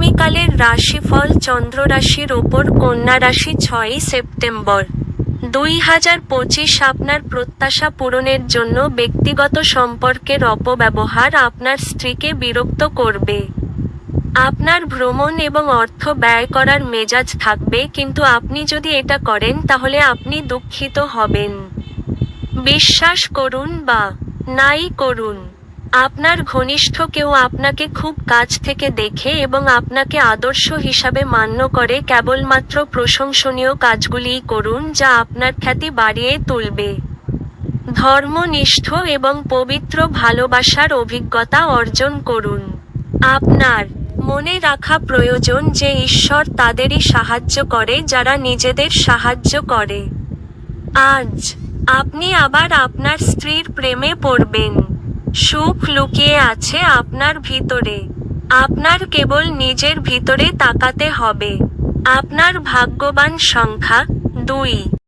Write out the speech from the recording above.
আগামীকালের রাশিফল চন্দ্র রাশির ওপর কন্যা রাশি ছয়ই সেপ্টেম্বর। দুই হাজার পঁচিশ আপনার প্রত্যাশা পূরণের জন্য ব্যক্তিগত সম্পর্কের অপব্যবহার আপনার স্ত্রীকে বিরক্ত করবে। আপনার ভ্রমণ এবং অর্থ ব্যয় করার মেজাজ থাকবে, কিন্তু আপনি যদি এটা করেন, তাহলে আপনি দুঃখিত হবেন। বিশ্বাস করুন বা নাই করুন। আপনার ঘনিষ্ঠ কেউ আপনাকে খুব কাছ থেকে দেখে এবং আপনাকে আদর্শ হিসাবে মান্য করে কেবলমাত্র প্রশংসনীয় কাজগুলিই করুন যা আপনার খ্যাতি বাড়িয়ে তুলবে। ধর্মনিষ্ঠ এবং পবিত্র ভালোবাসার অভিজ্ঞতা অর্জন করুন। আপনার মনে রাখা প্রয়োজন যে ঈশ্বর তাদেরই সাহায্য করে যারা নিজেদের সাহায্য করে। আজ আপনি আবার আপনার স্ত্রীর প্রেমে পড়বেন। সুখ লুকিয়ে আছে আপনার ভিতরে। আপনার কেবল নিজের ভিতরে তাকাতে হবে। আপনার ভাগ্যবান সংখ্যা দুই।